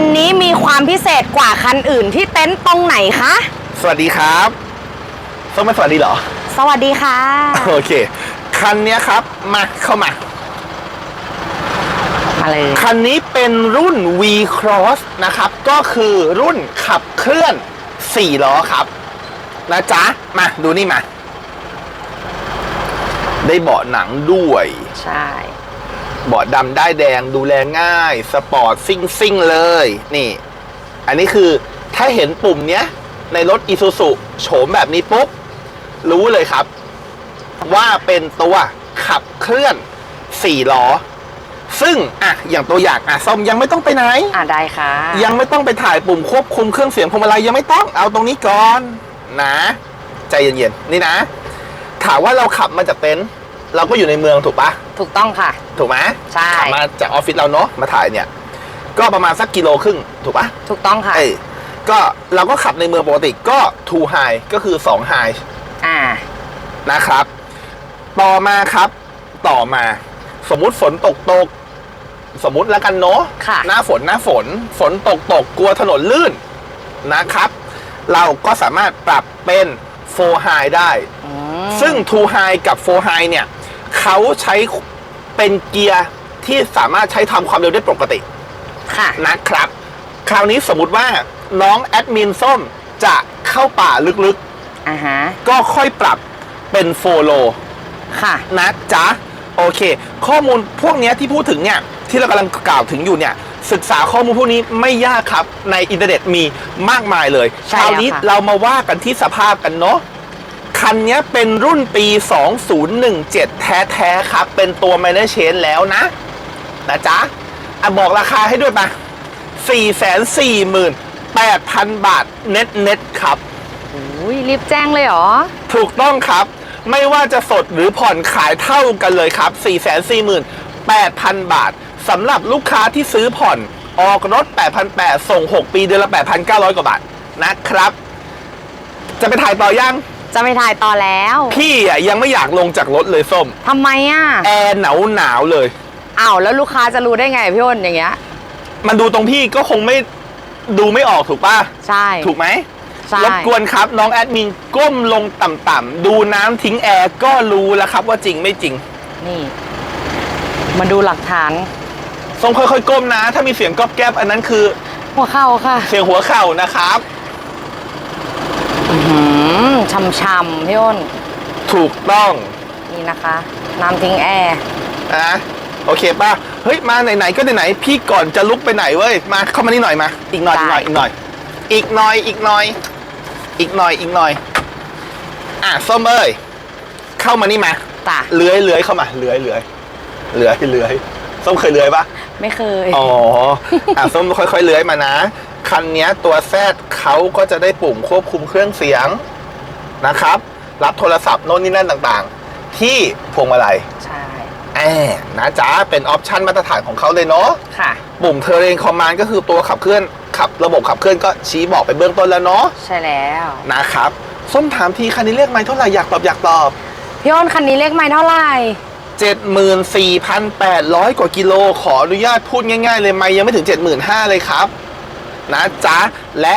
นนี้มีความพิเศษกว่าคันอื่นที่เต็นท์ตรงไหนคะ สวัสดีครับส้มไม่สวัสดีเหรอ สวัสดีค่ะ โอเค คันเนี้ยครับมาเข้ามา มาเลย คันนี้เป็นรุ่น V Cross นะครับ ก็คือรุ่นขับเคลื่อน 4 ล้อครับ นะจ๊ะ มาดูนี่มา ได้เบาะหนังด้วย ใช่ เบาะดำได้ายแดงดูแลง่าย สปอร์ตซิ่งซิ่งๆเลย นี่ อันนี้คือถ้าเห็นปุ่มเนี้ย ในรถ Isuzu โฉมแบบนี้ปุ๊บ รู้เลยครับ ว่าเป็นตัวขับเคลื่อน4ล้อ ซึ่งอะอย่างตัวอย่างอะส้มยังไม่ต้องไปไหน อ่าได้ค่ะ ยังไม่ต้องไปถ่ายปุ่มควบคุมเครื่องเสียงพวงมาลัยยังไม่ต้องเอาตรงนี้ก่อนนะ ใจเย็นๆนี่นะ ถามว่าเราขับมาจากเต็นท์ เราก็อยู่ในเมืองถูกปะถูกต้องค่ะ ถูกไหมใช่ ขับมาจากออฟฟิศเราเนาะมาถ่ายเนี่ย ก็ประมาณสักกิโลครึ่งถูกปะถูกต้องค่ะ เอ้ยก็เราก็ขับในเมืองปกติก็ two high ก็คือ2 high อ่า นะครับ ต่อมาครับ ต่อมา สมมุติฝนตกตก สมมุติแล้วกันเนาะค่ะ หน้าฝนหน้าฝน ฝนตกตกกลัวถนนลื่นนะครับ เราก็สามารถปรับเป็น4 high ได้ อืมซึ่ง two high กับ4 high เนี่ย เขาใช้เป็นเกียร์ที่สามารถใช้ทำความเร็วได้ปกติค่ะ นะครับ คราวนี้สมมุติว่าน้องแอดมินส้มจะเข้าป่าลึกอ่าฮะ ๆ ก็ค่อยปรับเป็นโฟโล ค่ะ นะจ๊ะ โอเค ข้อมูลพวกเนี้ยที่พูดถึงเนี่ย ที่เรากำลังกล่าวถึงอยู่เนี่ย ศึกษาข้อมูลพวกนี้ไม่ยากครับในอินเทอร์เน็ตมีมากมายเลยใช่คราวนี้แล้วค่ะ เรามาว่ากันที่สภาพกันเนาะ คันเนี้ยเป็นรุ่นปี 2017 แท้ๆครับ เป็นตัว m i n o r Change แล้วนะ นะจ๊ะอะบอกราคาให้ด้วยปะ448,000 บาทเน็ตเน็ตๆครับอุ้ยรีบแจ้งเลยเหรอ ถูกต้องครับ ไม่ว่าจะสดหรือผ่อนขายเท่ากันเลยครับ 448,000 บาทสำหรับลูกค้าที่ซื้อผ่อนออกรถ 8,800 ส่ง 6 ปีเดือนละ 8,900 กว่าบาทนะครับ จะไปถ่ายต่อยัง จะไปถ่ายต่อแล้วพี่อะยังไม่อยากลงจากรถเลยส้มทำไมอะแอร์หนาวหนาวๆเลย อ้าวแล้วลูกค้าจะรู้ได้ไงพี่อ้นอย่างเงี้ย มันดูตรงพี่ก็คงไม่ดูไม่ออกถูกป่ะ ใช่ถูกไหมใช่รบกวนครับ น้องแอดมินก้มลงต่ำๆดูน้ำทิ้งแอร์ก็รู้แล้วครับว่าจริงไม่จริง นี่ มาดูหลักฐานทรงค่อยๆก้มนะ ถ้ามีเสียงก๊อบแก๊บอันนั้นคือหัวเข่าค่ะ เสียงหัวเข่านะครับอื มช่ำๆพี่อ้น ถูกต้องนี่นะคะ น้ำทิ้งแอร์นะโอเคป่ะ เฮ้ย มาไหนๆก็ไหนๆพี่ก่อนจะลุกไปไหนเว้ย มาเข้ามานี่หน่อยมา อีกหน่อยอีกหน่อยอีกหน่อย อีกหน่อยอีกหน่อย อีกหน่อยอีกหน่อย อะส้มเอ้ย เข้ามานี่มาจ้ะเลื้อยเลื้อยเข้ามาเลื้อยเลื้อยเลื้อยเลื้อยส้มเคยเลื้อยปะไม่เคย อ๋อ อะส้มค่อยๆเลื้อยมานะ คันเนี้ยตัวแซดเขาก็จะได้ปุ่มควบคุมเครื่องเสียง นะครับ รับโทรศัพท์โน่นนี่นั่นต่างๆ ที่พวงมาลัยใช่แอบนะจ๊ะเป็นออปชันมาตรฐานของเขาเลยเนาะค่ะปุ่มเทเรนคอมมานก็คือตัวขับเคลื่อนขับระบบขับเคลื่อนก็ชี้บอกไปเบื้องต้นแล้วเนาะใช่แล้วนะครับส้มถามทีคันนี้เรียกไม่เท่าไหร่อยากตอบอยากตอบพี่อ้นคันนี้เลขไม่เท่าไหร่ 74,800 กว่ากิโลขออนุญาตพูดง่าย ๆ เลยไม่ยังไม่ถึง 75,000เลยครับ นะจ๊ะ และ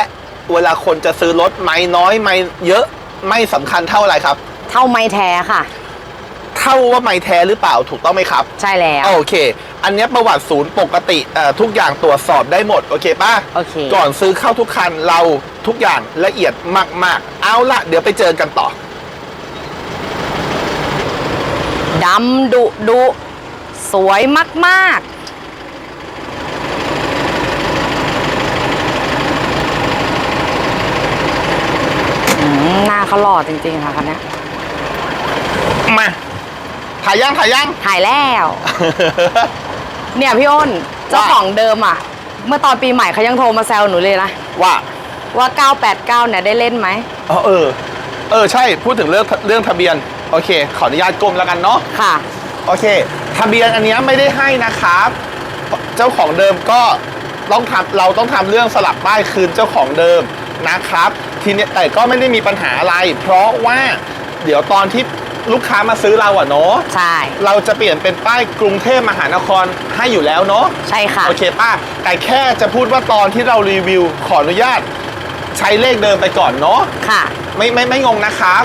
เวลาคนจะซื้อรถไม่น้อยไม่เยอะ ไม่สำคัญเท่าไหร่ครับ เท่าไม้แท้ค่ะ เท่าว่าไม่แท้หรือเปล่าถูกต้องไหมครับ ใช่แล้ว โอเค อันเนี้ยประวัติศูนย์ปกติเอ่อทุกอย่างตรวจสอบได้หมด โอเคป่ะ โอเค ก่อนซื้อเข้าทุกคันเราทุกอย่างละเอียดมาก ๆ เอาละเดี๋ยวไปเจอกันต่อ ดำดุดุสวยมาก ๆอืมหน้า เขาหล่อจริงๆค่ะคันเนี้ยมาถ่ายย่างถ่ายย่าง ถ่ายแล้ว เนี่ยพี่อ้นเจ้าของเดิมอะ เมื่อตอนปีใหม่เขายังโทรมาแซวหนูเลยนะ ว่าว่า 989 เนี่ยได้เล่นไหม อ๋อเออ เออใช่พูดถึงเรื่องเรื่องทะเบียน โอเค ขออนุญาตก้มแล้วกันเนาะ ค่ะ โอเค ทะเบียนอันเนี้ยไม่ได้ให้นะครับ เจ้าของเดิมก็ต้องทำเราต้องทำเรื่องสลับป้ายคืนเจ้าของเดิมนะครับ ทีเนี้ยแต่ก็ไม่ได้มีปัญหาอะไร เพราะว่าเดี๋ยวตอนที่ลูกค้ามาซื้อเราอะเนาะใช่ เราจะเปลี่ยนเป็นป้ายกรุงเทพมหานครให้อยู่แล้วเนาะใช่ค่ะ โอเคป้าแต่แค่จะพูดว่าตอนที่เรารีวิวขออนุญาต ใช้เลขเดิมไปก่อนเนาะค่ะ ไม่ไม่ไม่งงนะครับ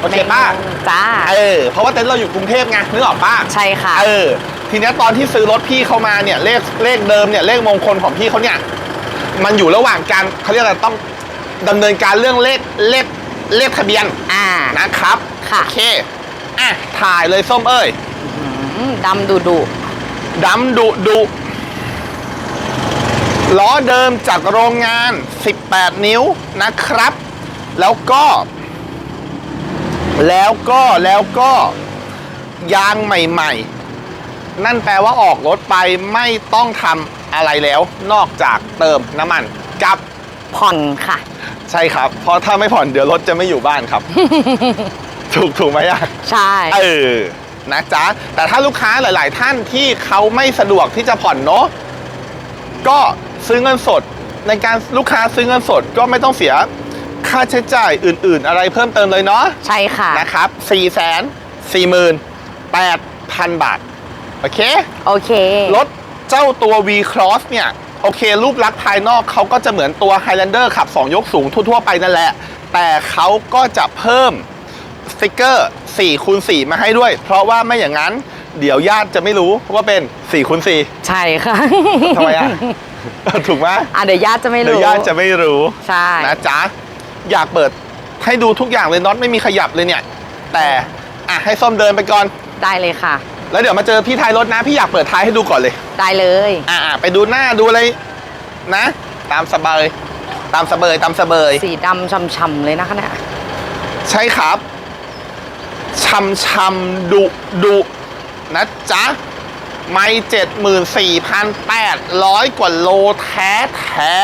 โอเคป้าจ้าเออเพราะว่าเต็นท์เราอยู่กรุงเทพไงนึกออกป้าใช่ค่ะ เออ ทีเนี้ยตอนที่ซื้อรถพี่เขามาเนี่ยเลขเลขเดิมเนี่ยเลขมงคลของพี่เขาเนี่ยมันอยู่ระหว่างการเขาเรียกอะไรต้อง ดำเนินการเรื่องเลขเลขเลขทะเบียนอ่า นะครับค่ะ โอเคอะถ่ายเลยส้มเอ้ยอืมดำดุดุดำดุดุล้อเดิมจากโรงงาน 18 นิ้วนะครับ แล้วก็ แล้วก็แล้วก็ยางใหม่ๆ นั่นแปลว่าออกรถไปไม่ต้องทำอะไรแล้ว นอกจากเติมน้ำมันกับ ผ่อนค่ะ ใช่ครับ เพราะถ้าไม่ผ่อนเดี๋ยวรถจะไม่อยู่บ้านครับ ถูกถูกไหมอะใช่ เออนะจ๊ะ แต่ถ้าลูกค้าหลาย ๆ ท่านที่เขาไม่สะดวกที่จะผ่อนเนาะก็ซื้อเงินสดในการลูกค้าซื้อเงินสดก็ไม่ต้องเสียค่าใช้จ่ายอื่น ๆ อะไรเพิ่มเติมเลยเนาะใช่ค่ะนะครับ4 4 4 8 0 0 0 บาท โอเค โอเค รถเจ้าตัว V Cross เนี่ย โอเค รูปลักษณ์ภายนอกเขาก็จะเหมือนตัว Highlander ขับ 2 ยกสูงทั่ว ๆ ไปนั่นแหละ แต่เขาก็จะเพิ่มสติกเกอร์4คูณ4มาให้ด้วย เพราะว่าไม่อย่างนั้น เดี๋ยวญาติจะไม่รู้ว่าเป็น4คูณ4ใช่ค่ะทำไมอะ ถูกไหมอะเดี๋ยวญาติจะไม่เดี๋ยวรู้ญาติจะไม่รู้ใช่นะจ๊ะอยากเปิดให้ดูทุกอย่างเลยน็อตไม่มีขยับเลยเนี่ย แต่อะให้ส้มเดินไปก่อนได้เลยค่ะ แล้วเดี๋ยวมาเจอพี่ท้ายรถนะ พี่อยากเปิดท้ายให้ดูก่อนเลย ได้เลย อ่าไปดูหน้าดูอะไรนะ ตามสบายตามสบายตามสบายสีดำช่ำๆเลยนะคะเนี่ยใช่ครับชำชำดุดุนะจ๊ะไม่เจ็ดหมื่นสี่พันแปดร้อยกว่าโลแท้แท้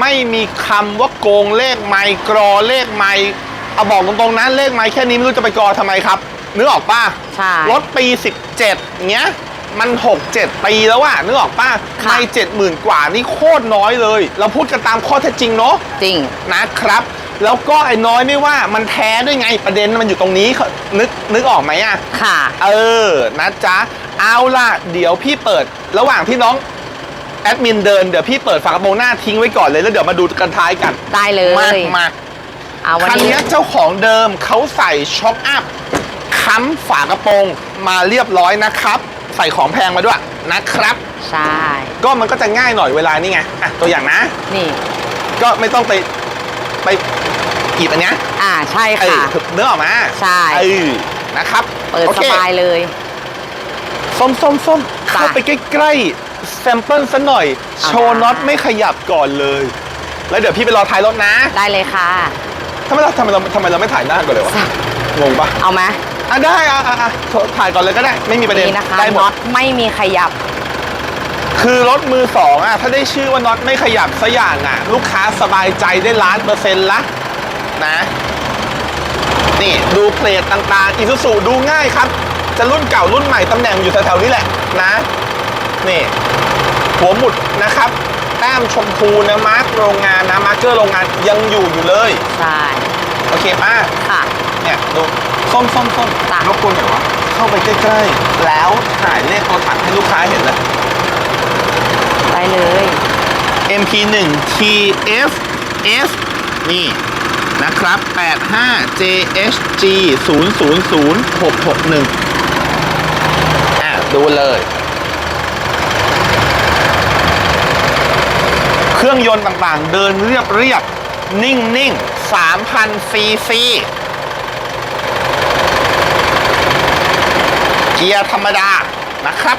ไม่มีคำว่าโกงเลขไม่กรอเลขไม่เอาบอกตรงๆนะเลขไม่แค่นี้ไม่รู้จะไปกรอทำไมครับ นึกออกป้าใช่รถปี 17เงี้ยมัน 6 7 ปีแล้วอะนึกออกป่ะค่ะไม่เจ็ดหมื่นกว่านี่โคตรน้อยเลย เราพูดกันตามข้อเท็จจริงเนาะจริงนะครับ แล้วก็ไอ้น้อยไม่ว่ามันแท้ด้วยไงประเด็นมันอยู่ตรงนี้เขานึกนึกออกไหมอะค่ะ เออนะจ๊ะเอาล่ะ เดี๋ยวพี่เปิดระหว่างที่น้องแอดมินเดินเดี๋ยวพี่เปิดฝากระโปรงหน้าทิ้งไว้ก่อนเลยแล้วเดี๋ยวมาดูกันท้ายกัน ได้เลมายมาเอาวันคันนี้นี้เจ้าของเดิมเขาใส่ช็อคอัพ ค้ำฝากระโปรงมาเรียบร้อยนะครับ ใส่ของแพงมาด้วยนะครับ ใช่ ก็มันก็จะง่ายหน่อยเวลานี่ไงอะตัวอย่างนะ นี่ก็ไม่ต้องไปไปหยิบอันเนี้ยอ่าใช่เออค่ะ เนื้อออกมาใช่ เออนะครับเปิดโอสเคบายเลย ส้มส้มส้มจ้ะเข้าไปใกล้ๆแซมเปิลซะหน่อย เอาโชว์ได้ น็อตไม่ขยับก่อนเลย แล้วเดี๋ยวพี่ไปรอท้ายรถนะได้เลยค่ะ ทำไมเราทำไมเราทำไมเราไม่ถ่ายหน้าก่อนเลยวะ งงปะเอาไหม อะได้อะอะอะถ่ายก่อนเลยก็ได้ ไม่มีประเด็นนี่นะคะได้หมน็อด ตไม่มีขยับ คือรถมือสองอะ ถ้าได้ชื่อว่าน็อตไม่ขยับสักอย่างอะ ลูกค้าสบายใจได้ล้านเปอร์เซ็นต์ละนะ นี่ดูเพลทต่างๆอีซูซูดูง่ายครับ จะรุ่นเก่ารุ่นใหม่ตำแหน่งอยู่แถวๆนี้แหละนะ นี่ หัวหมุดนะครับ แต้มชมพูนะมาร์กโรงงานนะมาร์เกอร์โรงงานยังอยู่อยู่เลย ใช่ โอเคป้า ค่ะ เนี่ยดูส้มส้มส้มจ้ะ รบกวนหน่อยวะเข้าไปใกล้ๆแล้วถ่ายเลขตัวถังให้ลูกค้าเห็นเลย ได้เลย MP1 TF S นี่นะครับ 85 JHG 000661อะดูเลย เครื่องยนต์ต่างๆ เดินเรียบเรียบๆนิ่งนิ่ง3,000 ซีซี เกียร์ธรรมดานะครับ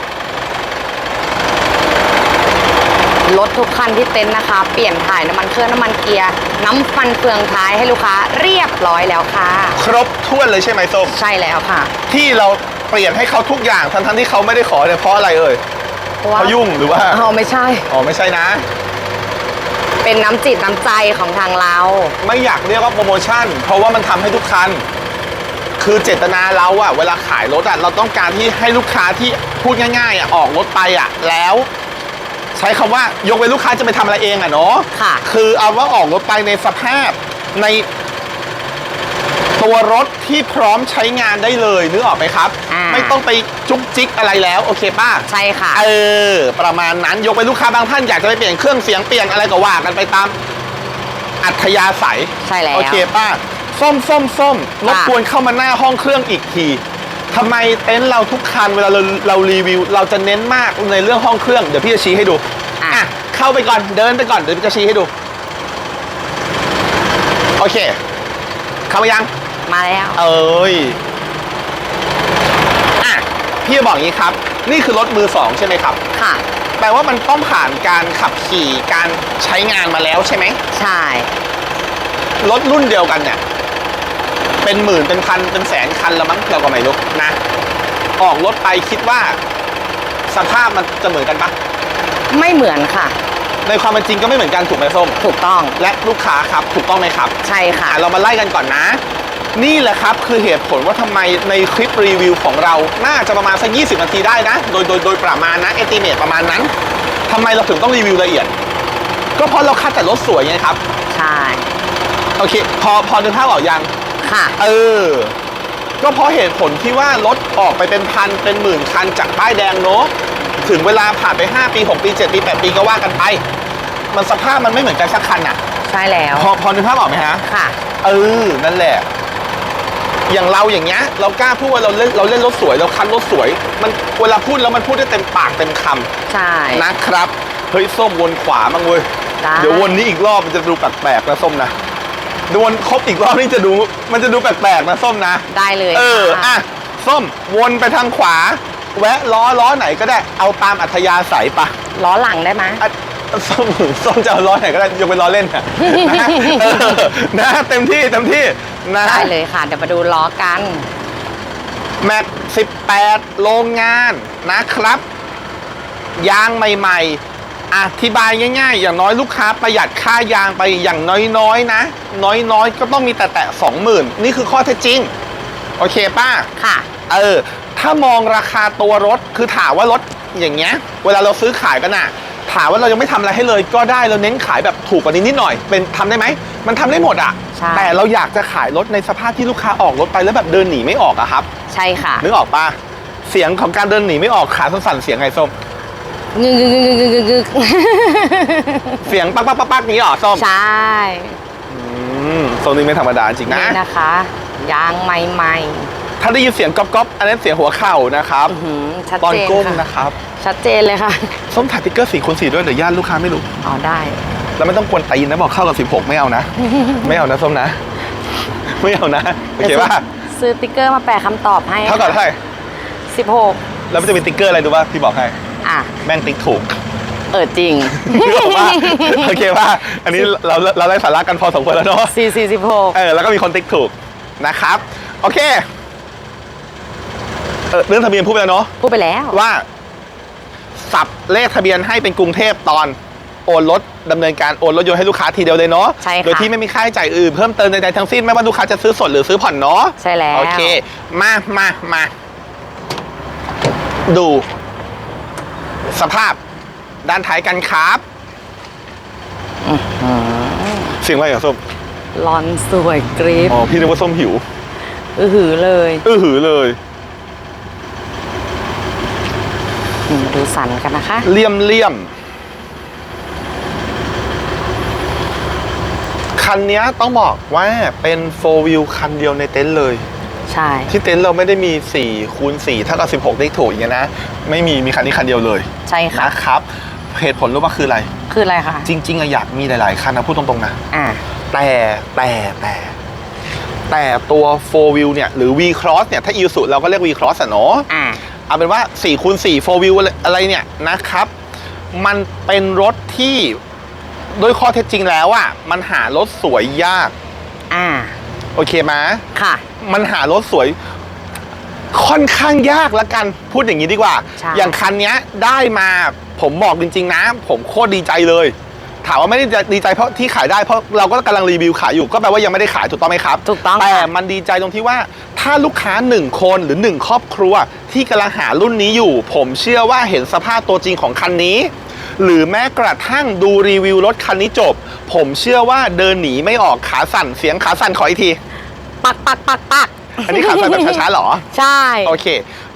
รถทุกคันที่เต็นท์นะคะ เปลี่ยนถ่ายน้ำมันเครื่องน้ำมันเกียร์น้ำฟันเฟืองท้ายให้ลูกค้าเรียบร้อยแล้วค่ะ ครบถ้วนเลยใช่ไหมส้มใช่แล้วค่ะ ที่เราเปลี่ยนให้เขาทุกอย่างทั้งทั้งๆที่เขาไม่ได้ขอเนี่ยเพราะอะไรเอ่ยเพราะว่าเขายุ่งหรือว่าเอาไม่ใช่อ๋อไม่ใช่นะ เป็นน้ำจิตน้ำใจของทางเรา ไม่อยากเรียกว่าโปรโมชั่น เพราะว่ามันทำให้ทุกคัน คือเจตนาเราอะเวลาขายรถอะเราต้องการที่ให้ลูกค้าที่พูดง่ายๆอะออกรถไปอะแล้ว ใช้คำว่ายกเว้นลูกค้าจะไปทำอะไรเองอะเนาะค่ะ คือเอาว่าออกรถไปในสภาพในตัวรถที่พร้อมใช้งานได้เลยนึกออกไหมครับอ่าไม่ต้องไปจุกจิกอะไรแล้วโอเคป้าใช่ค่ะ เออ ประมาณนั้นยกไปนลูกค้าบางท่านอยากจะไปเปลี่ยนเครื่องเสียงเปลี่ยนอะไรก็ว่ากันไปตามอัธยาศัยใช่แล้วโอเคป้า ส้มส้มส้มรบกวนเข้ามาหน้าห้องเครื่องอีกทีทำไมเต็นท์เราทุกคันเวลาเราเรารีวิว เราจะเน้นมากในเรื่องห้องเครื่องเดี๋ยวพี่จะชี้ให้ดูอะอะเข้าไปก่อนเดินไปก่อนเดี๋ยวพี่จะชี้ให้ดู โอเค เข้ามายังมาแล้ว เอ้ยอะพี่จะบอกอย่างนี้ครับ นี่คือรถมือสองใช่ไหมครับ ค่ะ แปลว่ามันต้องผ่านการขับขี่การใช้งานมาแล้วใช่ไหมใช่รถรุ่นเดียวกันเนี่ย เป็นหมื่นเป็นพันเป็นแสนคันละมั้งเราก็ไม่รู้นะ ออกรถไปคิดว่า สภาพมันจะเหมือนกันปะไม่เหมือนค่ะ ในความเป็นจริงก็ไม่เหมือนกันถูกไหมส้มถูกต้องและลูกค้าครับถูกต้องไหมครับใช่ค่ะ อะเรามาไล่กันก่อนนะ นี่แหละครับคือเหตุผลว่าทำไมในคลิปรีวิวของเรา น่าจะประมาณสัก 20 นาทีได้นะ โดยโดยโดยประมาณนะเอติเมตประมาณนั้นทำไมเราถึงต้องรีวิวละเอียด ก็เพราะเราคัดแต่รถสวยไงครับ ใช่ โอเค พอพอนึกภาพออกยัง ค่ะ เออ ก็เพราะเหตุผลที่ว่ารถออกไปเป็นพันเป็นหมื่นคันจากป้ายแดงเนอะถึงเวลาผ่านไป 5 ปี 6 ปี 7 ปี 8 ปีก็ว่ากันไป มันสภาพมันไม่เหมือนกันสักคันอะ ใช่แล้ว พอพอนึกภาพออกไหมฮะ ค่ะ เออ นั่นแหละ อย่างเราอย่างเงี้ย เรากล้าพูดว่าเราเล่นเราเล่นรถสวย เราคันรถสวย มันเวลาพูดแล้วมันพูดได้เต็มปากเต็มคำใช่ นะครับ เฮ้ยส้มวนขวาบ้างเว้ย ได้ เดี๋ยววนนี้อีกรอบมันจะดูแปลกๆนะส้มนะเดี๋ยววนครบอีกรอบนี่จะดู มันจะดูแปลกๆนะส้มนะ ได้เลยเออค่ะ อะส้มวนไปทางขวา แวะล้อล้อไหนก็ได้เอาตามอัธยาศัยปะ ล้อหลังได้ไหม อะส้มส้มจะเอาล้อไหนก็ได้ยกเป็นล้อเล่นนะนะ เออนะเต็มที่เต็มที่นะได้เลยค่ะ เดี๋ยวมาดูล้อกัน แม็ก18 โรงงานนะครับ ยางใหม่ ๆ อธิบายง่าย ๆ อย่างน้อยลูกค้าประหยัดค่ายางไปอย่างน้อยๆนะ น้อยๆ ก็ต้องมีแต่แต่สองหมื่นนี่คือข้อเท็จจริง โอเคป้าค่ะ เออ ถ้ามองราคาตัวรถคือถามว่ารถอย่างเงี้ย เวลาเราซื้อขายกันอะถามว่าเรายังไม่ทำอะไรให้เลยก็ได้เราเน้นขายแบบถูกกว่านี้นิดหน่อย เป็นทำได้ไหม มันทำได้หมดอะใช่แต่เราอยากจะขายรถในสภาพที่ลูกค้าออกรถไปแล้วแบบเดินหนีไม่ออกอะครับ ใช่ค่ะนึกออกปะเสียงของการเดินหนีไม่ออกขาสั่นๆเสียงไงส้ม งึกงึกงึกงึกงึกงึกเสียงปักปักปักปักนี้เหรอส้มใช่อืมส้มนี่ไม่ธรรมดาจริงนะนี่นะคะ ยางใหม่ถ้าได้ยินเสียงก๊อบก๊อบอันนั้นเสียงหัวเข่านะครับๆอื้อหือชัดตอนเจนก้มค่ะนะครับ ชัดเจนเลยค่ะ ส้มถ่ายติ๊กเกอร์สี่คูณสี่ด้วยเดี๋ยวญาติลูกค้าไม่รู้อ๋อได้แล้วไม่ต้องกวนตีนนะบอกเข้ากับ 16 ไม่เอานะ ไม่เอานะส้มนะ ไม่เอานะโอเคป่ะซื้อติ๊กเกอร์มาแปะคำตอบให้เท่ากับเท่าไหร่สิบหกแล้วมันจะมีติ๊กเกอร์อะไรดูป่ะพี่บอกให้ อะ แม่งติ๊กถูกเออจริงนึกออกป่ะโอเคป่ะอันนี้เราเราได้สาระกันพอสมควรแล้วเนาะสี่สี่สิบหกเออแล้วก็มีคนติ๊กถูกนะครับ โอเคเออเรื่องทะเบียนพูดไปแล้วเนาะพูดไปแล้วว่า สับเลขทะเบียนให้เป็นกรุงเทพตอนโอนรถดำเนินการโอนรถยนต์ให้ลูกค้าทีเดียวเลยเนาะใช่ค่ะโดยที่ไม่มีค่าใช้จ่ายอื่นเพิ่มเติมใดๆทั้งสิ้นไม่ว่าลูกค้าจะซื้อสดหรือซื้อผ่อนเนาะใช่แล้วโอเค มามามาดู สภาพด้านท้ายกันครับเสียงอะไรอะส้มลอนสวยกรีฟอ๋อพี่นึกว่าส้มหิว อือหือเลย อื้อหือเลยอืมดูสันกันนะคะ เลี่ยมเลี่ยมคันเนี้ยต้องบอกว่าเป็นโฟวิวคันเดียวในเต็นท์เลย ใช่ ที่เต็นท์เราไม่ได้มี4คูณ4เท่ากับ16 ได้ถูกอย่างเงี้ยนะ ไม่มีมีคันนี้คันเดียวเลยใช่ค่ะ นะครับเหตุผลรู้ว่าคืออะไร คืออะไรคะจริงๆอะอยากมีหลาย ๆ คันนะพูดตรงๆนะ อะแต่แต่แต่แต่ตัว 4 wheel เนี่ย หรือ V cross เนี่ย ถ้า Isuzu เราก็เรียก V cross อะเนาะอะเอาเป็นว่า4คูณ4 4 wheel อะไรอะไรเนี่ยนะครับ มันเป็นรถที่ด้วยข้อเท็จจริงแล้วอะมันหารถสวยยาก อะ โอเคไหมค่ะ มันหารถสวย ค่อนข้างยากละกันพูดอย่างนี้ดีกว่า ใช่ อย่างคันเนี้ยได้มาผมบอกจริง ๆ นะ ผมโคตรดีใจเลย ถามว่าไม่ได้ดีใจเพราะที่ขายได้เพราะเราก็กำลังรีวิวขายอยู่ก็แปลว่ายังไม่ได้ขายถูกต้องไหมครับ ถูกต้องแต่ค่ะ มันดีใจตรงที่ว่าถ้าลูกค้าหนึ่งคนหรือหนึ่งครอบครัว ที่กำลังหารุ่นนี้อยู่ ผมเชื่อว่าเห็นสภาพตัวจริงของคันนี้ หรือแม้กระทั่งดูรีวิวรถคันนี้จบ ผมเชื่อว่าเดินหนีไม่ออกขาสั่นเสียงขาสั่นขออีกที ปักปักปักปักอันนี้ขับใส่แบบช้าๆเหรอ ใช่ โอเค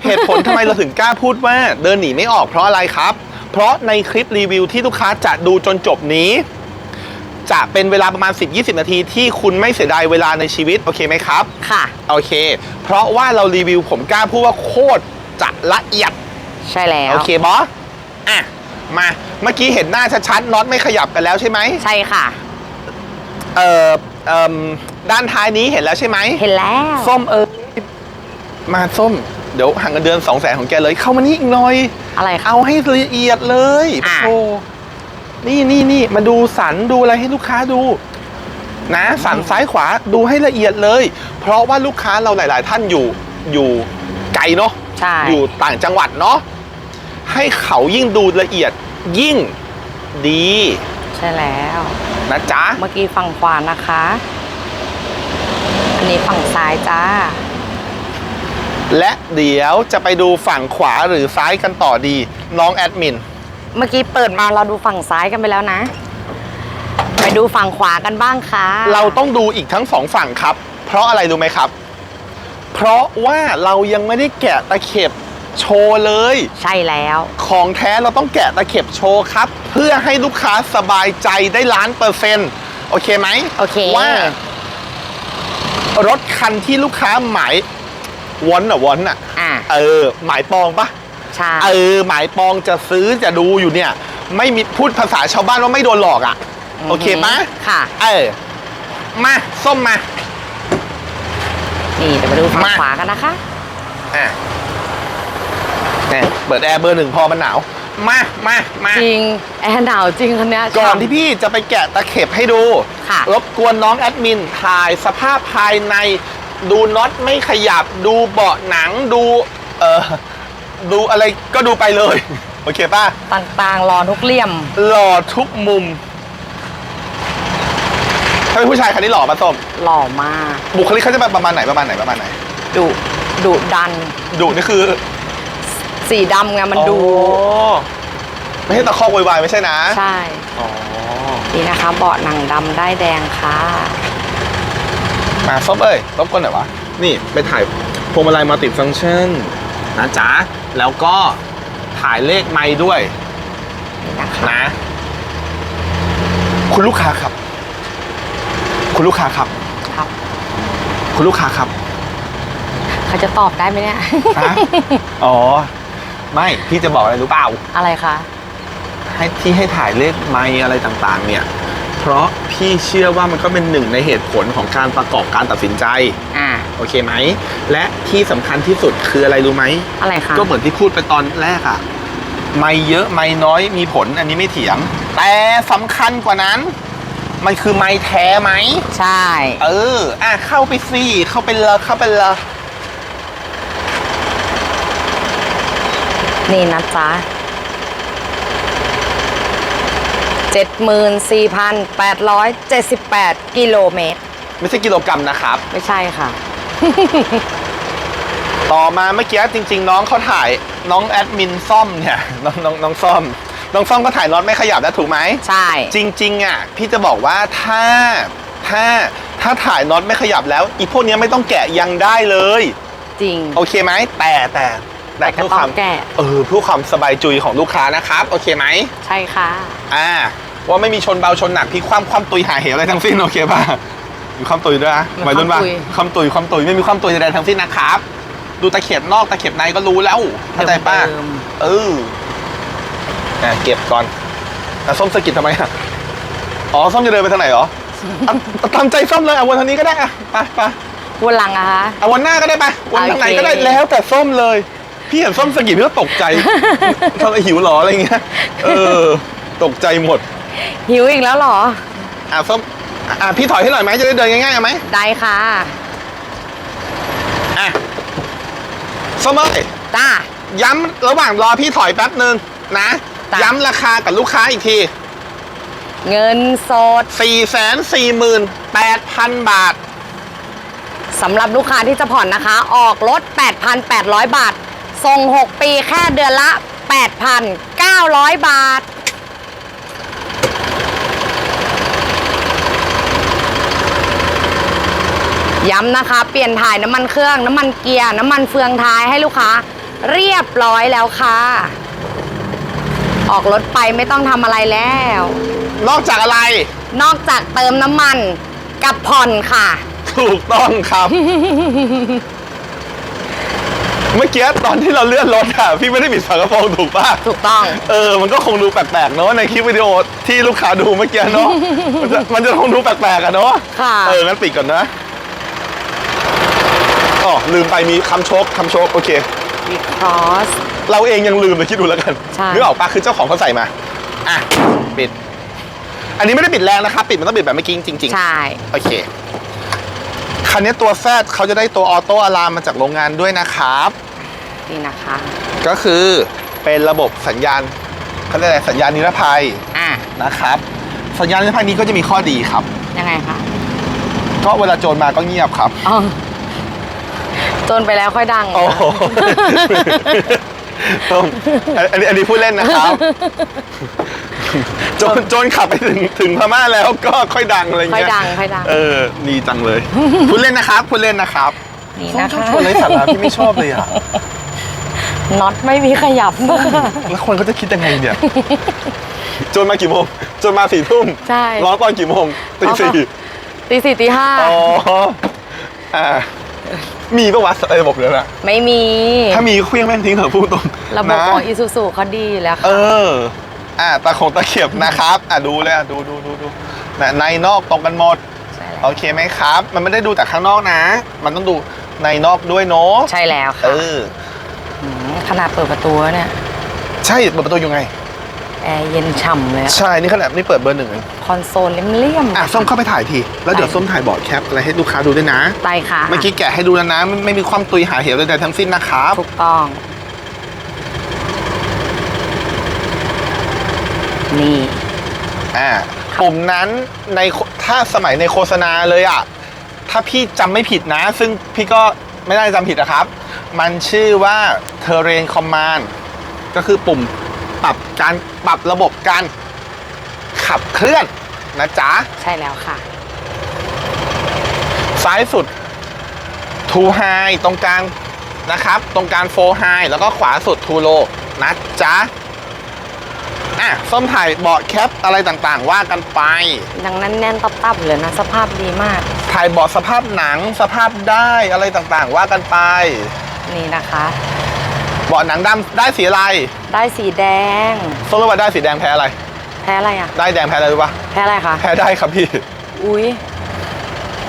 เหตุผลทำไมเราถึงกล้าพูดว่าเดินหนีไม่ออกเพราะอะไรครับ เพราะในคลิปรีวิวที่ลูกค้าจะดูจนจบนี้ จะเป็นเวลาประมาณ 10-20 นาทีที่คุณไม่เสียดายเวลาในชีวิต โอเคไหมครับ ค่ะ โอเค เพราะว่าเรารีวิวผมกล้าพูดว่าโคตรจะละเอียด ใช่แล้ว โอเคบอส อะ มา เมื่อกี้เห็นหน้าชัดๆน็อตไม่ขยับกันแล้วใช่ไหม ใช่ค่ะ เอ่อเอ่ม ด้านท้ายนี้เห็นแล้วใช่ไหมเห็นแล้ว ส้มเออมาส้ม เดี๋ยวหักเงินเดือนสองแสนของแกเลย เข้ามานี่อีกหน่อย อะไรคะ เอาให้ละเอียดเลยอะโอ้นี่นี่นี่มาดูสันดูอะไรให้ลูกค้าดู นะสันซ้ายขวาดูให้ละเอียดเลย เพราะว่าลูกค้าเราหลาย ๆ ท่านอยู่อยู่ไกลเนาะ ใช่ อยู่ต่างจังหวัดเนาะให้เขายิ่งดูละเอียดยิ่งดีใช่แล้ว นะจ๊ะ เมื่อกี้ฝั่งขวานะคะ อันนี้ฝั่งซ้ายจ้า และเดี๋ยวจะไปดูฝั่งขวาหรือซ้ายกันต่อดี น้องแอดมิน เมื่อกี้เปิดมาเราดูฝั่งซ้ายกันไปแล้วนะ ไปดูฝั่งขวากันบ้างค่ะ เราต้องดูอีกทั้งสองฝั่งครับ เพราะอะไรรู้ไหมครับ เพราะว่าเรายังไม่ได้แกะตะเข็บโชว์เลย ใช่แล้ว ของแท้เราต้องแกะตะเข็บโชว์ครับ เพื่อให้ลูกค้าสบายใจได้ล้านเปอร์เซ็นต์โอเคไหมโอเคว่า รถคันที่ลูกค้าหมายวอนอะวอนอะอ่าเออ หมายปองปะใช่เออ หมายปองจะซื้อจะดูอยู่เนี่ย ไม่มีพูดภาษาชาวบ้านว่าไม่โดนหลอกอะโอเคปะค่ะ เออ มาส้มมา นี่เดี๋ยวมาดูฝั่งมา ขวากันนะคะ อะเนี่ยเปิดแอร์เบอร์หนึ่งพอมันหนาว มามามาจริงแอร์หนาวจริงคันเนี้ย ก่อนฉ่ำที่พี่จะไปแกะตะเข็บให้ดู ค่ะ รบกวนน้องแอดมินถ่ายสภาพภายใน ดูน็อตไม่ขยับ ดูเบาะหนังดูเออดูอะไรก็ดูไปเลย โอเคป่ะ ต่างๆรอทุกเหลี่ยม หล่อทุกมุมถ้าเป็นผู้ชายคันนี้หล่อปะส้มหล่อมากบุคลิกเขาจะแบบประมาณไหนประมาณไหนประมาณไหนดุดุดันดุนี่คือ สีดำไงมันดู อ๋อไม่ใช่ตะคอกโวยวายไม่ใช่นะใช่ อ๋อนี่นะคะ เบาะหนังดำได้ายแดงค่ะ มาซบเอ้ยรบกวนหน่อยวะ นี่ไปถ่ายพวงมาลัยมัลติฟังก์ชันนะจ๊ะ แล้วก็ถ่ายเลขไม้ด้วยนี่นะคะ นะ คุณลูกค้าครับ คุณลูกค้าครับ ครับ คุณลูกค้าครับ เขาจะตอบได้ไหมเนี่ย ฮะอ๋อ ไม่พี่จะบอกอะไรรู้เปล่า อะไรคะ ให้ที่ให้ถ่ายเลขไม้อะไรต่างๆ เนี่ย เพราะพี่เชื่อว่ามันก็เป็นหนึ่งในเหตุผลของการประกอบการตัดสินใจ อ่า โอเคไหม และที่สำคัญที่สุดคืออะไรรู้ไหม อะไรคะ ก็เหมือนที่พูดไปตอนแรกอะไม่เยอะไม่น้อยมีผลอันนี้ไม่เถียง แต่สำคัญกว่านั้น มันคือไม่แท้ไหม ใช่ เออ อะเข้าไปสิเข้าไปเลยเข้าไปเลย นี่นะจ๊ะเจ็ดหมื่นสี่พันแปดร้อยเจ็ดสิบแปดกิโลเมตร ไม่ใช่กิโลกรัมนะครับ ไม่ใช่ค่ะ ต่อมาเมื่อกี้จริง ๆ น้องเขาถ่ายน้องแอดมินซ่อมเนี่ยน้องน้องน้องซ่อม น้องซ่อมก็ถ่ายน็อตไม่ขยับแล้วถูกไหม ใช่ จริง ๆ อะ พี่จะบอกว่าถ้าถ้าถ้าถ่ายน็อตไม่ขยับแล้ว อีพวกเนี้ยไม่ต้องแกะยังได้เลย จริง โอเคไหมแต่แต่ แต่แต่ก็เพื่อความต้องแกะเออเพื่อความสบายจุยของลูกค้านะครับโอเคไหมใช่ค่ะอ่าว่าไม่มีชนเบาชนหนักพี่ความความตุยหาเหวอะไรทั้งสิ้นโอเคป่ะมีความตุยด้วยนะมีวัยรุ่นป่ะความตุยความตุยความตุยไม่มีความตุยใดๆทั้งสิ้นนะครับ ดูตะเข็บนอกตะเข็บในก็รู้แล้วเข้าใจป่ะเดิมเอออะเก็บก่อนอะส้มสะกิดทำไมอะอ๋อส้มจะเดินไปทางไหนเหรออะตามใจส้มเลยอะวนทางนี้ก็ได้อะไปไปๆวันหลังอะคะอะวนหน้าก็ได้ไปวนทางไหนก็ได้โอเคแล้วแต่ส้มเลย พี่เห็นส้มสะกิดพี่ก็ตกใจทำไมหิวเหรออะไรเงี้ยเออ ตกใจหมด หิวอีกแล้วเหรอ อะส้มอะอะพี่ถอยให้หน่อยไหมจะได้เดินง่ายๆไหมได้ค่ะ อะส้มเอ้ยจ้า ย้ำระหว่างรอพี่ถอยแป๊บหนึ่งนะ จ้ะ ย้ำราคากับลูกค้าอีกที เงินสด4 4 8 0 0 0 บาท สำหรับลูกค้าที่จะผ่อนนะคะ ออกรถ 8,800 บาท ส่ง 6 ปีแค่เดือนละ 8,900 บาท ย้ำนะคะ เปลี่ยนถ่ายน้ำมันเครื่อง น้ำมันเกียร์ น้ำมันเฟืองท้ายให้ลูกค้า เรียบร้อยแล้วค่ะ ออกรถไปไม่ต้องทำอะไรแล้ว นอกจากอะไร นอกจากเติมน้ำมันกับผ่อนค่ะ ถูกต้องครับ เมื่อกี้ตอนที่เราเลื่อนรถอะพี่ไม่ได้ปิดฝากระโปรงถูกป่ะถูกต้อง เออมันก็คงดูแปลกๆเนาะในคลิปวิดีโอที่ลูกค้าดูเมื่อกี้เนาะมันจะมันจะคงดูแปลกๆอะเนาะค่ะ เอองั้นปิดก่อนนะอ๋อลืมไปมีคำโชคคำโชคโอเคมีครอส เราเองยังลืมเลยคิดดูแล้วกันใช่ นึกออกปะคือเจ้าของเขาใส่มาอะปิด อันนี้ไม่ได้ปิดแรงนะครับ ปิดมันต้องปิดแบบเมื่อกี้จริงใช่ๆโอเค คันนี้ตัวแซดเขาจะได้ตัวออโต้อะลามมาจากโรงงานด้วยนะครับ นี่นะคะ ก็คือเป็นระบบสัญญาณเขาเรียกอะไรสัญญาณนิรภัยอะนะครับ สัญญาณนิรภัยนี้ก็จะมีข้อดีครับ ยังไงคะก็เวลาโจรมาก็เงียบครับอ๋อจนไปแล้วค่อยดัง โอ้โหต้มอันนี้อันนี้พูดเล่นนะครับโจรโจรขับไปถึงถึงพม่าแล้วก็ค่อยดังอะไรค่อยเงี้ยดังค่อยดัง เออดีจังเลยพูดเล่นนะครับพูดเล่นนะครับนี่ส้มนะชอบคะชวนเลยสาระที่ไม่ชอบเลยอะน็อตไม่มีขยับ แล้วคนก็จะคิดยังไงเนี่ยโจนมากี่โมงโจนมาสี่ทุ่มใช่ร้องตอนกี่โมงตีร้องตอนสี่ตีสี่ตีห้าอ๋ออ่ามีปะวะระบบเนี้ยนะไม่มี ถ้ามีเครื่องแม่งทิ้งเถอะพูดตรงระบบนะของอีซูซูเขาดีอยู่แล้วเอค่ะออ่าตะคงตะเข็บนะครับ อะดูเลยอะดูดูดูดูนะในนอกตรงกันหมด ใช่แล้วโอเคไหมครับ มันไม่ได้ดูแต่ข้างนอกนะ มันต้องดูในนอกด้วยเนาะใช่แล้วเอค่ะอมขนาดเปิดประตูเนี่ยใช่เปิดประตูอยู่ไง แอร์เย็นฉ่ำเลยอะใช่นี่ขนาดนี่เปิดเบอร์หนึ่งเองคอนโซลเลี่ยมๆอะส้มเข้าไปถ่ายที แล้วเดี๋ยวส้มถ่ายบอร์ดแคปอะไรให้ลูกค้าดูด้วยนะ ได้ค่ะเมื่อกี้แกะให้ดูแล้วนะไม่ไม่มีความตุยหาเหวใดๆทั้งสิ้นนะครับ ถูกต้อง นี่ อ่าปุ่มนั้นในโฆถ้าสมัยในโฆษณาเลยอะ ถ้าพี่จำไม่ผิดนะ ซึ่งพี่ก็ไม่ได้จำผิดนะครับ มันชื่อว่า Terrain Command ก็คือปุ่มปรับการปรับระบบการขับเคลื่อนนะจ๊ะ ใช่แล้วค่ะ ซ้ายสุด Two High ตรงกลางนะครับ ตรงกลาง Four High แล้วก็ขวาสุด Two Low นะจ๊ะ อะส้มถ่ายเบาะแคปอะไรต่างๆ ว่ากันไป ดังนั้นแน่นตับๆเลยนะสภาพดีมาก ถ่ายเบาะสภาพหนังสภาพได้อะไรต่างๆ ว่ากันไป นี่นะคะ เบาะหนังดำได้สีอะไรได้สีแดง ส้มรู้ว่าได้สีแดงแพ้อะไร แพ้อะไรอะ ได้แดงแพ้อะไรรู้ปะแพ้อะไรคะแพ้ได้ครับพี่ อุ้ย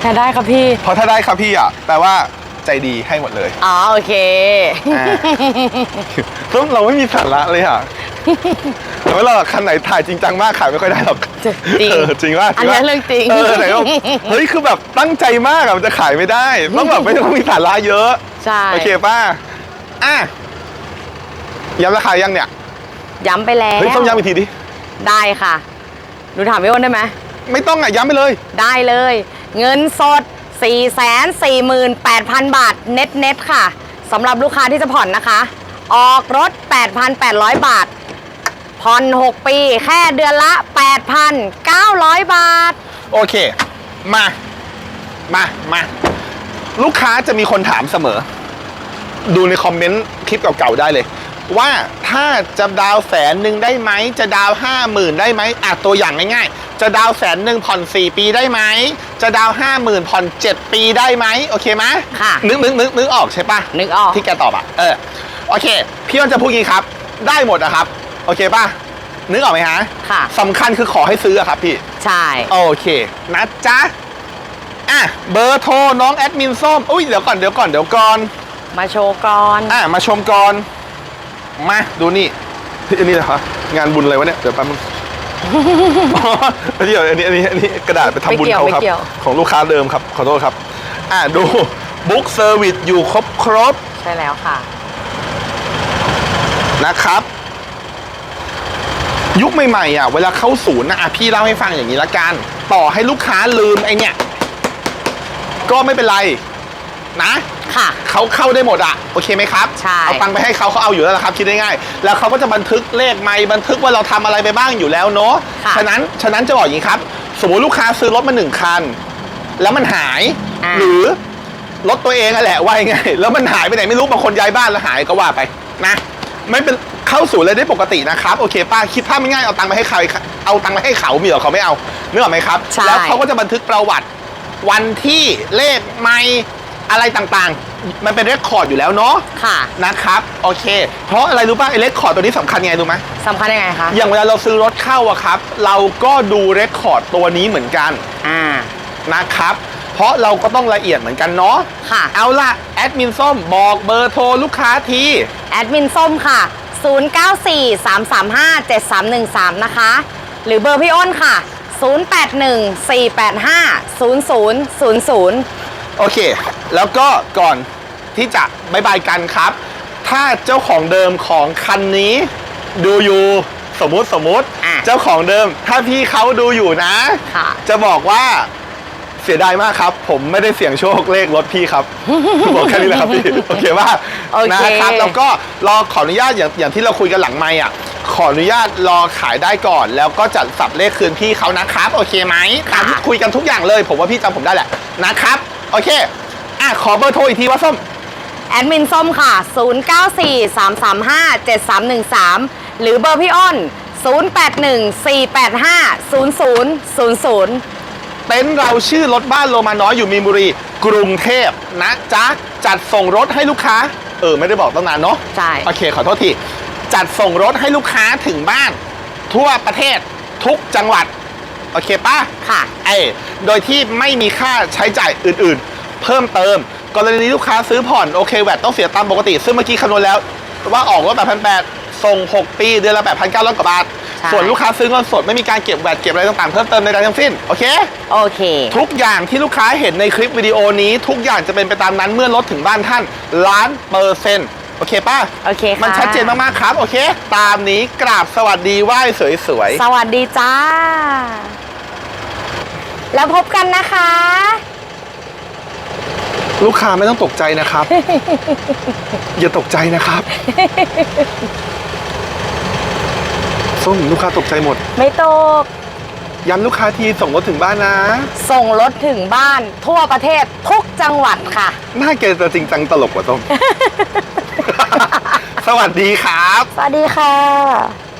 แพ้ได้ครับพี่ เพราะถ้าได้ครับพี่อะแปลว่าใจดีให้หมดเลยอ๋อโอเค อ่า ส้มเราไม่มีสาระเลยอะ แต่ว่าเราคันไหนถ่ายจริงจังมากขายไม่ค่อยได้หรอกจริงเออจริงว่าอันนี้เรื่องจริงเออไหนบอกเฮ้ยคือแบบตั้งใจมากอะมันจะขายไม่ได้ต้องแบบไม่ต้องมีสาระเยอะใช่โอเคป่ะอะย้ำราคายังเนี่ยย้ำไปแล้วเฮ้ยต้องย้ำอีกทีดิได้ค่ะหนูถามพี่อ้นได้ไหมไม่ต้องอะย้ำไปเลย ได้เลย เงินสด 448,000 บาทเน็ตเน็ตๆค่ะสำหรับลูกค้าที่จะผ่อนนะคะ ออกรถ 8,800 บาท ผ่อน6 ปี แค่เดือนละ 8,900 บาท โอเค มา มา มา ลูกค้าจะมีคนถามเสมอ ดูในคอมเมนต์คลิปเก่าๆได้เลย ว่าถ้าจะดาวแสนหนึ่งได้ไหม จะดาวห้าหมื่นได้ไหมอะตัวอย่างง่ายๆ จะดาวแสนหนึ่งผ่อนสี่ปีได้ไหม จะดาวห้าหมื่นผ่อนเจ็ดปีได้ไหม โอเคไหมค่ะ นึกนึกนึกนึกออกใช่ปะนึกออก ที่แกตอบอะ เออ โอเค พี่อ้นจะพูดงี้ครับ ได้หมดนะครับ โอเคป่ะ นึกออกไหมฮะค่ะ สำคัญคือขอให้ซื้ออะครับพี่ ใช่ โอเค นะจ๊ะ อะ เบอร์โทรน้องแอดมินส้ม อุ้ย เดี๋ยวก่อน เดี๋ยวก่อน เดี๋ยวก่อน มาโชว์ก่อน อะ มาชมก่อน มา ดูนี่เฮ้ยอันนี้เหรอคะงานบุญอะไรวะเนี่ย เดี๋ยวแป๊บนึงอ๋ออันนี้เหรออันนี้ อันนี้ อันนี้กระดาษไปทำบุญเขาครับของลูกค้าเดิมครับ ขอโทษครับ อะ ดูบุ๊กเซอร์วิสอยู่ครบครบใช่แล้วค่ะ นะครับ ยุคใหม่ๆอะเวลาเข้าศูนย์นะอะพี่เล่าให้ฟังอย่างนี้ละกัน ต่อให้ลูกค้าลืมไอเนี่ย ก็ไม่เป็นไร นะค่ะ เขาเข้าได้หมดอะโอเคไหมครับ ใช่ เอาตังค์ไปให้เขาเขาเอาอยู่แล้วละครับ คิดได้ง่ายๆแล้วเขาก็จะบันทึกเลขไม่บันทึกว่าเราทำอะไรไปบ้างอยู่แล้วเนาะค่ะ ฉะนั้นฉะนั้นจะบอกอย่างนี้ครับ สมมติลูกค้าซื้อรถมาหนึ่งคัน แล้วมันหาย อ่า หรือรถตัวเองอะแหละว่ายังไง แล้วมันหายไปไหนไม่รู้บางคนย้ายบ้านแล้วหายก็ว่าไปนะ ไม่เป็นเข้าสู่เลยได้ปกตินะครับโอเคป้าคิดภาพไม่ง่ายเอาตังค์ไปให้ใครเอาตังค์ไปให้เขามีเหรอเขาไม่เอานึกออกไหมครับ ใช่ แล้วเขาก็จะบันทึกประวัติ วันที่เลขไม่อะไรต่างๆ มันเป็นเรคคอร์ดอยู่แล้วเนาะค่ะนะครับโอเค เพราะอะไรรู้ป่ะไอ้เรคคอร์ดตัวนี้สำคัญยังไงรู้ไหม สำคัญยังไงคะอย่างเวลาเราซื้อรถเข้าอะครับ เราก็ดูเรคคอร์ดตัวนี้เหมือนกันอ่า นะครับ เพราะเราก็ต้องละเอียดเหมือนกันเนาะค่ะ เอาล่ะแอดมินส้มบอกเบอร์โทรลูกค้าที แอดมินส้มค่ะ 0943357313 นะคะ หรือเบอร์พี่อ้นค่ะ 0814850000 โอเค แล้วก็ก่อนที่จะบายบายกันครับ ถ้าเจ้าของเดิมของคันนี้ดูอยู่สมมุติสมมุติ อะเจ้าของเดิม ถ้าพี่เขาดูอยู่นะ ค่ะ จะบอกว่า เสียดายมากครับ ผมไม่ได้เสี่ยงโชคเลขรถพี่ครับ บอกแค่นี้แหละครับพี่โอเคว่าโอเค นะครับแล้วก็รอขออนุญาตอย่างอย่างที่เราคุยกันหลังไม่อะ ขออนุญาตรอขายได้ก่อน แล้วก็จัดสับเลขคืนพี่เขานะครับ โอเคไหมตามที่คุยกันทุกอย่างเลย ผมว่าพี่จำผมได้แหละนะครับ โอเคอะขอเบอร์โทรอีกทีว่าส้ม แอดมินส้มค่ะ 0943357313 หรือเบอร์พี่อ้น 0814850000เต็นท์เราชื่อรถบ้านโลมาน้อยอยู่มีนบุรี กรุงเทพนะจ๊ะ จัดส่งรถให้ลูกค้า เออ ไม่ได้บอกตั้งนานเนาะใช่ โอเค ขอโทษที จัดส่งรถให้ลูกค้าถึงบ้าน ทั่วประเทศทุกจังหวัด โอเคปะค่ะ เอยโดยที่ไม่มีค่าใช้จ่ายอื่นๆ เพิ่มเติม กรณีลูกค้าซื้อผ่อนโอเคแวดต้องเสียตามปกติ ซึ่งเมื่อกี้คำนวณแล้ว ว่าออกรถแบบพันแปดส่ง 6 ปีเดือนละแบบพันเก้าร้อยกว่าบาท ใช่ ส่วนลูกค้าซื้อเงินสดไม่มีการเก็บแวดเก็บอะไรต่างๆเพิ่มเติมใดๆทั้งสิ้นโอเค โอเค ทุกอย่างที่ลูกค้าเห็นในคลิปวิดีโอนี้ ทุกอย่างจะเป็นไปตามนั้นเมื่อรถถึงบ้านท่านล้านเปอร์เซ็นต์โอเคป่ะโอเคค่ะ มันชัดเจนมากๆครับโอเค ตามนี้กราบสวัสดีไหว้สวยสวัสดีจ้า แล้วพบกันนะคะ ๆลูกค้าไม่ต้องตกใจนะครับ อย่าตกใจนะครับ ส้มลูกค้าตกใจหมด ไม่ตก ย้ำลูกค้าทีส่งรถถึงบ้านนะ ส่งรถถึงบ้าน ทั่วประเทศทุกจังหวัดค่ะหน้าแกจะจริงจังตลกกว่าส้ม สวัสดีครับ สวัสดีค่ะ